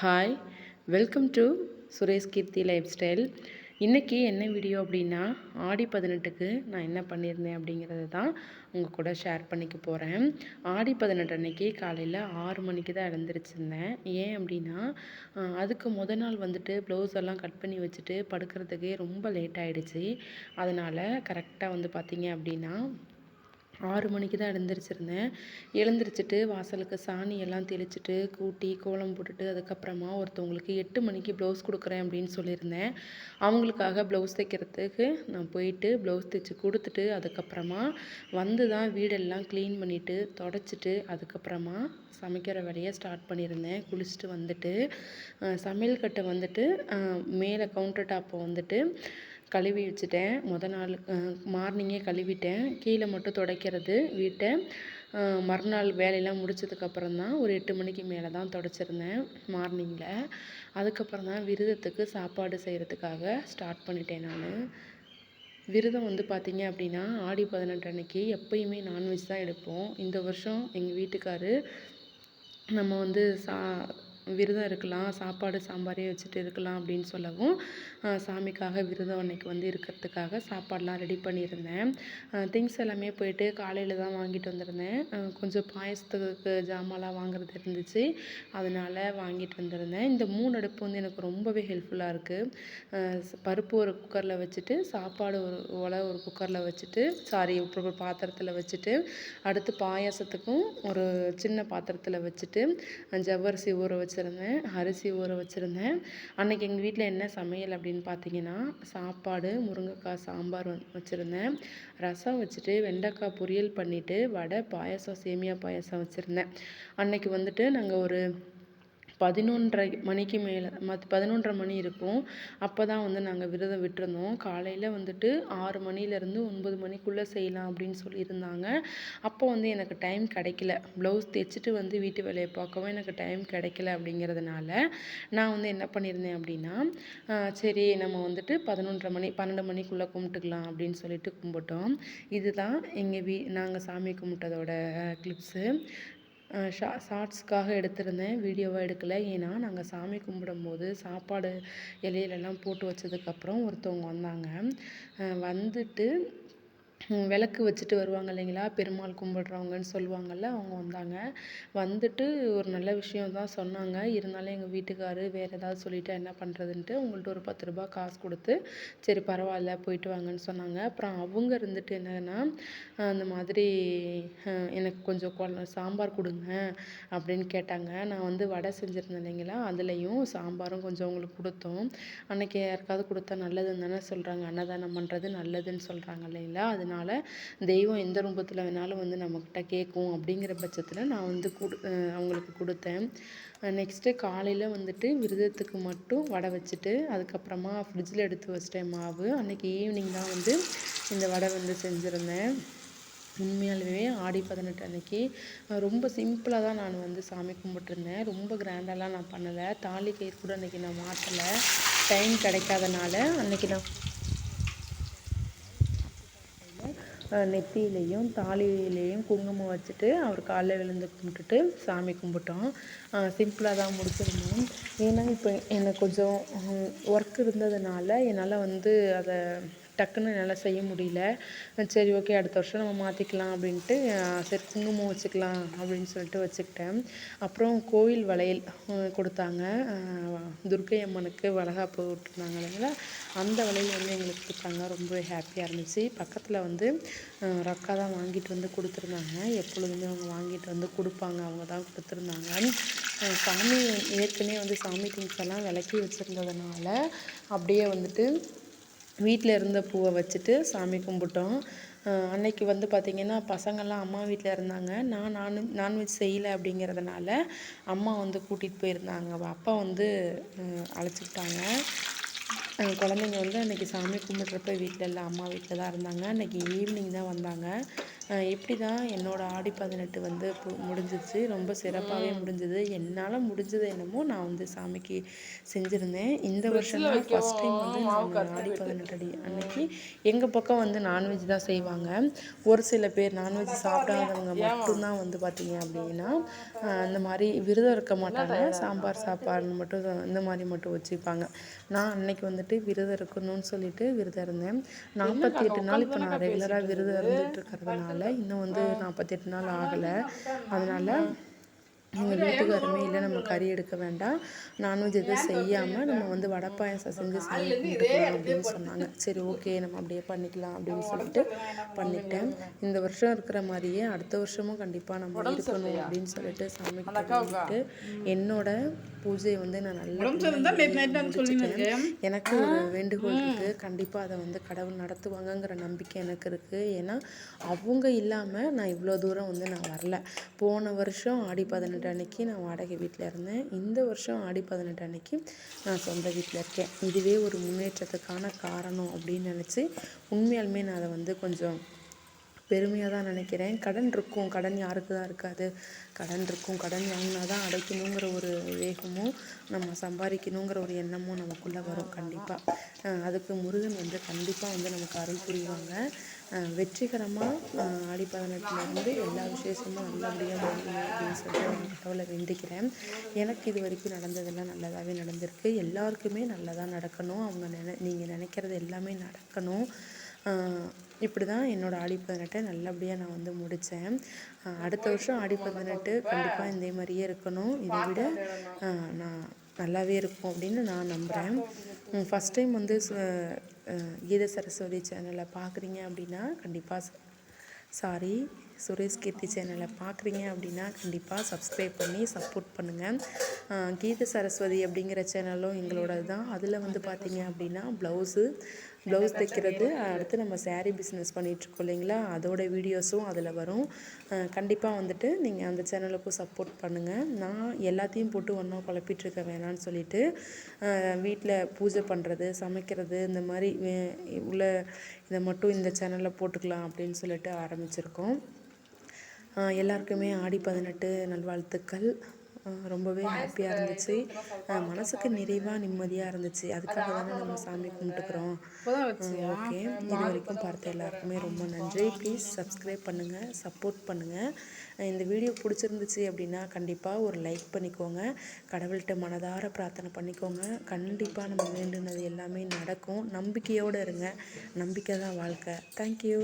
Hi welcome to Suresh Keerthi lifestyle இன்றைக்கி என்ன video அப்படின்னா ஆடி பதினெட்டுக்கு நான் என்ன பண்ணியிருந்தேன் அப்படிங்கிறது தான் உங்கள் கூட ஷேர் பண்ணிக்க போகிறேன் ஆடி பதினெட்டு அன்னைக்கு காலையில் ஆறு மணிக்கு தான் எழுந்திரிச்சிருந்தேன். ஏன் அப்படின்னா அதுக்கு முத நாள் வந்துட்டு ப்ளவுஸ் எல்லாம் கட் பண்ணி வச்சுட்டு படுக்கிறதுக்கே ரொம்ப லேட் ஆகிடுச்சி அதனால் கரெக்டாக வந்து பார்த்திங்க அப்படின்னா ஆறு மணிக்கு தான் எழுந்திரிச்சிருந்தேன். எழுந்திரிச்சிட்டு வாசலுக்கு சாணி எல்லாம் தெளிச்சிட்டு கூட்டி கோலம் போட்டுட்டு அதுக்கப்புறமா ஒருத்தவங்களுக்கு எட்டு மணிக்கு ப்ளவுஸ் கொடுக்குறேன் அப்படின்னு சொல்லியிருந்தேன். அவங்களுக்காக ப்ளவுஸ் தைக்கிறதுக்கு நான் போயிட்டு ப்ளவுஸ் தைச்சி கொடுத்துட்டு அதுக்கப்புறமா வந்து தான் வீடெல்லாம் க்ளீன் பண்ணிவிட்டு தொடச்சிட்டு அதுக்கப்புறமா சமைக்கிற வேலையை ஸ்டார்ட் பண்ணியிருந்தேன். குளிச்சுட்டு வந்துட்டு சமையல் கட்டை வந்துட்டு மேலே கவுண்டர் டாப்பை வந்துட்டு கழுவி வச்சுட்டேன். முத நாள் மார்னிங்கே கழுவிட்டேன். கீழே மட்டும் துடைக்கிறது வீட்டை மறுநாள் வேலையெல்லாம் முடிச்சதுக்கப்புறம் தான் ஒரு எட்டு மணிக்கு மேலே தான் துடைச்சிருந்தேன் மார்னிங்கில் அதுக்கப்புறம் தான் விரதத்துக்கு சாப்பாடு செய்கிறதுக்காக ஸ்டார்ட் பண்ணிட்டேன் நான். விரதம் வந்து பார்த்திங்க அப்படின்னா ஆடி பதினெட்டு அன்னைக்கு எப்பயுமே நான்வெஜ் தான் எடுப்போம். இந்த வருஷம் எங்கள் வீட்டுக்காரு நம்ம வந்து சா விரதம் இருக்கலாம் சாப்பாடு சாம்பாரே வச்சுட்டு இருக்கலாம் அப்படின்னு சொல்லவும் சாமிக்காக விரதம் அன்னைக்கு வந்து இருக்கிறதுக்காக சாப்பாடெலாம் ரெடி பண்ணியிருந்தேன். திங்ஸ் எல்லாமே போயிட்டு காலையில் தான் வாங்கிட்டு வந்திருந்தேன். கொஞ்சம் பாயசத்துக்கு ஜாமான்லாம் வாங்குறது இருந்துச்சு. அதனால் வாங்கிட்டு வந்திருந்தேன். இந்த மூணு அடுப்பு வந்து எனக்கு ரொம்பவே ஹெல்ப்ஃபுல்லாக இருக்குது பருப்பு ஒரு குக்கரில் வச்சுட்டு சாப்பாடு ஒரு ஒலை ஒரு குக்கரில் வச்சுட்டு சாரி ஒரு பாத்திரத்தில் வச்சுட்டு அடுத்து பாயாசத்துக்கும் ஒரு சின்ன பாத்திரத்தில் வச்சுட்டு ஜவ்வரிசி ஊற வச்சு வச்சுருந்தேன். அரிசி ஊற வச்சுருந்தேன். அன்றைக்கி எங்கள் வீட்டில் என்ன சமையல் அப்படின்னு பார்த்தீங்கன்னா சாப்பாடு முருங்கைக்காய் சாம்பார் வச்சுருந்தேன். ரசம் வச்சுட்டு வெண்டைக்காய் பொரியல் பண்ணிவிட்டு வடை பாயசம் சேமியா பாயசம் வச்சுருந்தேன். அன்றைக்கி வந்துட்டு நாங்கள் ஒரு பதினொன்றரை மணிக்கு மேலே மத் பதினொன்றரை மணி இருக்கும். அப்போ தான் வந்து நாங்கள் விரதம் விட்டிருந்தோம். காலையில் வந்துட்டு ஆறு மணிலேருந்து ஒன்பது மணிக்குள்ளே செய்யலாம் அப்படின்னு சொல்லியிருந்தாங்க. அப்போ வந்து எனக்கு டைம் கிடைக்கல. ப்ளவுஸ் தைச்சிட்டு வந்து வீட்டு வேலையை பார்க்கவும் எனக்கு டைம் கிடைக்கல அப்படிங்கிறதுனால நான் வந்து என்ன பண்ணியிருந்தேன் அப்படின்னா சரி நம்ம வந்துட்டு பதினொன்றரை மணி பன்னெண்டு மணிக்குள்ளே கும்பிட்டுக்கலாம் அப்படின்னு சொல்லிட்டு கும்பிட்டோம். இதுதான் எங்கள் வீ நாங்கள் சாமி கும்பிட்டதோட கிளிப்ஸு ஷா ஷார்ட்ஸ்க்காக எடுத்திருந்தேன். வீடியோவாக எடுக்கலை. ஏன்னா நாங்கள் சாமி கும்பிடும்போது சாப்பாடு இலையிலலாம் போட்டு வச்சதுக்கப்புறம் ஒருத்தவங்க வந்தாங்க. வந்துட்டு விளக்கு வச்சுட்டு வருவாங்க இல்லைங்களா? பெருமாள் கும்பிட்றவங்கன்னு சொல்லுவாங்கள்ல அவங்க வந்தாங்க. வந்துட்டு ஒரு நல்ல விஷயம் தான் சொன்னாங்க. இருந்தாலும் எங்கள் வீட்டுக்காரு வேறு ஏதாவது சொல்லிவிட்டா என்ன பண்ணுறதுன்ட்டு உங்கள்கிட்ட ஒரு பத்து ரூபா காசு கொடுத்து சரி பரவாயில்ல போயிட்டு வாங்கன்னு சொன்னாங்க. அப்புறம் அவங்க இருந்துட்டு என்னன்னா அந்த மாதிரி எனக்கு கொஞ்சம் கொ சாம்பார் கொடுங்க அப்படின்னு கேட்டாங்க. நான் வந்து வடை செஞ்சுருந்தேன் இல்லைங்களா? அதுலேயும் சாம்பாரும் கொஞ்சம் அவங்களுக்கு கொடுத்தோம். அன்றைக்கி யாருக்காவது கொடுத்தா நல்லதுன்னு தானே சொல்கிறாங்க அன்னதானம் பண்ணுறது நல்லதுன்னு சொல்கிறாங்க இல்லைங்களா? அதனால அதனால் தெய்வம் எந்த ரூபத்தில் வேணாலும் வந்து நம்மக்கிட்ட கேட்கும் அப்படிங்கிற பட்சத்தில் நான் வந்து கொடு அவங்களுக்கு கொடுத்தேன். நெக்ஸ்ட்டு காலையில் வந்துட்டு விரதத்துக்கு மட்டும் வடை வச்சுட்டு அதுக்கப்புறமா ஃப்ரிட்ஜில் எடுத்து வச்சிட்டேன் மாவு. அன்றைக்கி ஈவினிங் தான் வந்து இந்த வடை வந்து செஞ்சுருந்தேன். உண்மையாலுமே ஆடி பதினெட்டு அன்னைக்கு ரொம்ப சிம்பிளாக தான் நான் வந்து சாமி கும்பிட்டுருந்தேன். ரொம்ப கிராண்டெல்லாம் நான் பண்ணலை. தாலி கயிறு கூட அன்றைக்கி நான் மாட்டலை டைம் கிடைக்காதனால அன்றைக்கி நான் நெத்தியிலையும் தாலியிலையும் குங்குமம் வச்சுட்டு அவர் காலைல விழுந்து கும்பிட்டுட்டு சாமி கும்பிட்டோம். சிம்பிளாக தான் முடிச்சிருந்தோம். ஏன்னா இப்போ எனக்கு கொஞ்சம் ஒர்க் இருந்ததுனால என்னால் வந்து அதை டக்குன்னு என்னால் செய்ய முடியல. சரி ஓகே அடுத்த வருஷம் நம்ம மாற்றிக்கலாம் அப்படின்ட்டு சரி குங்குமம் வச்சுக்கலாம் அப்படின்னு சொல்லிட்டு வச்சுக்கிட்டேன். அப்புறம் கோயில் வளையல் கொடுத்தாங்க. துர்க்கை அம்மனுக்கு வளைகாப்பு விட்டுருந்தாங்க இல்லைங்களா? அந்த வளையல் வந்து எங்களுக்கு கொடுத்தாங்க. ரொம்ப ஹாப்பியாக இருந்துச்சு. பக்கத்தில் வந்து ரக்கா தான் வாங்கிட்டு வந்து கொடுத்துருந்தாங்க. எப்பொழுதுமே அவங்க வாங்கிட்டு வந்து கொடுப்பாங்க. அவங்க தான் கொடுத்துருந்தாங்க. சாமி ஏற்கனவே வந்து சாமி திங்ஸ் எல்லாம் விளக்கி வச்சுருந்ததுனால அப்படியே வந்துட்டு வீட்டில் இருந்த பூவை வச்சுட்டு சாமி கும்பிட்டோம். அன்னைக்கு வந்து பார்த்திங்கன்னா பசங்கள்லாம் அம்மா வீட்டில் இருந்தாங்க. நான் நான் நான்வெஜ் செய்யலை அப்படிங்கிறதுனால அம்மா வந்து கூட்டிகிட்டு போயிருந்தாங்க. அப்பா வந்து அழைச்சிக்கிட்டாங்க. குழந்தைங்க வந்து அன்றைக்கி சாமி கும்பிட்றப்ப வீட்டில் இல்லை அம்மா வீட்டில் தான் இருந்தாங்க. அன்றைக்கி ஈவினிங் தான் வந்தாங்க. இப்படி தான் என்னோடய ஆடி பதினெட்டு வந்து முடிஞ்சிச்சு. ரொம்ப சிறப்பாகவே முடிஞ்சது. என்னால் முடிஞ்சது என்னமோ நான் வந்து சாமிக்கு செஞ்சுருந்தேன். இந்த வருஷம் தான் ஃபஸ்ட் டைம் வந்து நான் ஆடி பதினெட்டு அடி அன்னைக்கு எங்கள் பக்கம் வந்து நான்வெஜ் தான் செய்வாங்க. ஒரு சில பேர் நான்வெஜ் சாப்பிடாதவங்க மட்டும்தான் வந்து பார்த்தீங்க அப்படின்னா அந்த மாதிரி விரதம் இருக்க மாட்டாங்க. சாம்பார் சாப்பாடு மட்டும் இந்த மாதிரி மட்டும் வச்சுப்பாங்க. நான் அன்னைக்கு வந்துட்டு விரதம் இருக்கணும்னு சொல்லிட்டு விரதம் இருந்தேன். நாற்பத்தி எட்டு நாள் இப்போ நான் ரெகுலராக விரதம் இருந்துட்டு இருக்கிறதுனால இன்னும் வந்து நாற்பத்தெட்டு நாள் ஆகலை. அதனால எங்கள் வீட்டுக்காரமே இல்லை. நம்ம கறி எடுக்க வேண்டாம். நான்வெஜ் எதுவும் செய்யாமல் நம்ம வந்து வடை பாயாசம் செஞ்சு சாமி கும்பிட்டுக்கலாம் அப்படின்னு சொன்னாங்க. சரி ஓகே நம்ம அப்படியே பண்ணிக்கலாம் அப்படின்னு சொல்லிட்டு பண்ணிட்டேன். இந்த வருஷம் இருக்கிற மாதிரியே அடுத்த வருஷமும் கண்டிப்பாக நம்ம இருக்கணும் அப்படின்னு சொல்லிட்டு சாமி கும்பிட்டு என்னோட பூஜையை வந்து நான் நல்லா எனக்கு ஒரு வேண்டுகோள் இருக்குது கண்டிப்பாக அதை வந்து கடவுள் நடத்துவாங்கங்கிற நம்பிக்கை எனக்கு இருக்குது ஏன்னா அவங்க இல்லாமல் நான் இவ்வளோ தூரம் வந்து நான் வரல. போன வருஷம் ஆடி பதினெட்டு அன்னைக்கு நான் வாடகை வீட்டில் இருந்தேன். இந்த வருஷம் ஆடி பதினெட்டு அன்னைக்கு நான் சொந்த வீட்டில் இருக்கேன். இதுவே ஒரு முன்னேற்றத்துக்கான காரணம் அப்படின்னு நினச்சி உண்மையாலுமே நான் அதை வந்து கொஞ்சம் பெருமையாக தான் நினைக்கிறேன். கடன் இருக்கும். கடன் யாருக்கு தான் இருக்காது. கடன் இருக்கும். கடன் வாங்கினா தான் அடைக்கணுங்கிற ஒரு வேகமும் நம்ம சம்பாதிக்கணுங்கிற ஒரு எண்ணமும் நமக்குள்ளே வரும் கண்டிப்பாக அதுக்கு முருகன் வந்து கண்டிப்பாக வந்து நமக்கு அருள் புரிவாங்க. வெற்றிகரமாக ஆடி பதினெட்டுலேருந்து எல்லா விசேஷமும் நல்லபடியாக முடியும் அப்படின்னு சொல்லிட்டு நான் கடவுளை வேண்டிக்கிறேன். எனக்கு இது வரைக்கும் நடந்ததெல்லாம் நல்லதாகவே நடந்திருக்கு. எல்லாருக்குமே நல்லதாக நடக்கணும். அவங்க நினை நீங்கள் நினைக்கிறது எல்லாமே நடக்கணும். இப்படி தான் என்னோடய ஆடி பதினெட்டை நல்லபடியாக நான் வந்து முடித்தேன் அடுத்த வருஷம் ஆடி பதினெட்டு கண்டிப்பாக இதே மாதிரியே இருக்கணும். இதை விட நான் நல்லாவே இருக்கும் அப்படின்னு நான் நம்புகிறேன் ஃபஸ்ட் டைம் வந்து சு- கீத சரஸ்வதி சேனலை பார்க்குறீங்க அப்படின்னா கண்டிப்பாக சாரி சுரேஷ் கீர்த்தி சேனலை பார்க்குறீங்க அப்படின்னா கண்டிப்பாக சப்ஸ்கிரைப் பண்ணி சப்போர்ட் பண்ணுங்கள் கீத சரஸ்வதி அப்படிங்கிற சேனலும் எங்களோடது தான் அதில் வந்து பார்த்தீங்க அப்படின்னா ப்ளவுஸு ப்ளவுஸ் தைக்கிறது அடுத்து நம்ம saree பிஸ்னஸ் பண்ணிகிட்ருக்கோம் இல்லைங்களா? அதோட வீடியோஸும் அதில் வரும். கண்டிப்பாக வந்துட்டு நீங்கள் அந்த சேனலுக்கும் சப்போர்ட் பண்ணுங்கள் நான் எல்லாத்தையும் போட்டு ஒன்றா குழப்பிட்டுருக்க வேணாம்னு சொல்லிட்டு வீட்டில் பூஜை பண்ணுறது சமைக்கிறது இந்த மாதிரி உள்ள இதை மட்டும் இந்த சேனலில் போட்டுக்கலாம் அப்படின்னு சொல்லிட்டு ஆரம்பிச்சிருக்கோம். எல்லாருக்குமே ஆடி பதினெட்டு நல்வாழ்த்துக்கள். ரொம்பவே ஹாப்பியாக இருந்துச்சு. மனசுக்கு நிறைவாக நிம்மதியாக இருந்துச்சு. அதுக்காக தானே நம்ம சாமி கும்பிட்டுக்கிறோம். ஓகே இது வரைக்கும் பார்த்த எல்லாருக்குமே ரொம்ப நன்றி. ப்ளீஸ் சப்ஸ்கிரைப் பண்ணுங்கள் சப்போர்ட் பண்ணுங்கள் இந்த வீடியோ பிடிச்சிருந்துச்சு அப்படின்னா கண்டிப்பாக ஒரு லைக் பண்ணிக்கோங்க. கடவுள்கிட்ட மனதார பிரார்த்தனை பண்ணிக்கோங்க. கண்டிப்பாக நம்ம வேண்டுனது எல்லாமே நடக்கும். நம்பிக்கையோடு இருங்க. நம்பிக்கை தான் வாழ்க்கை தேங்க்யூ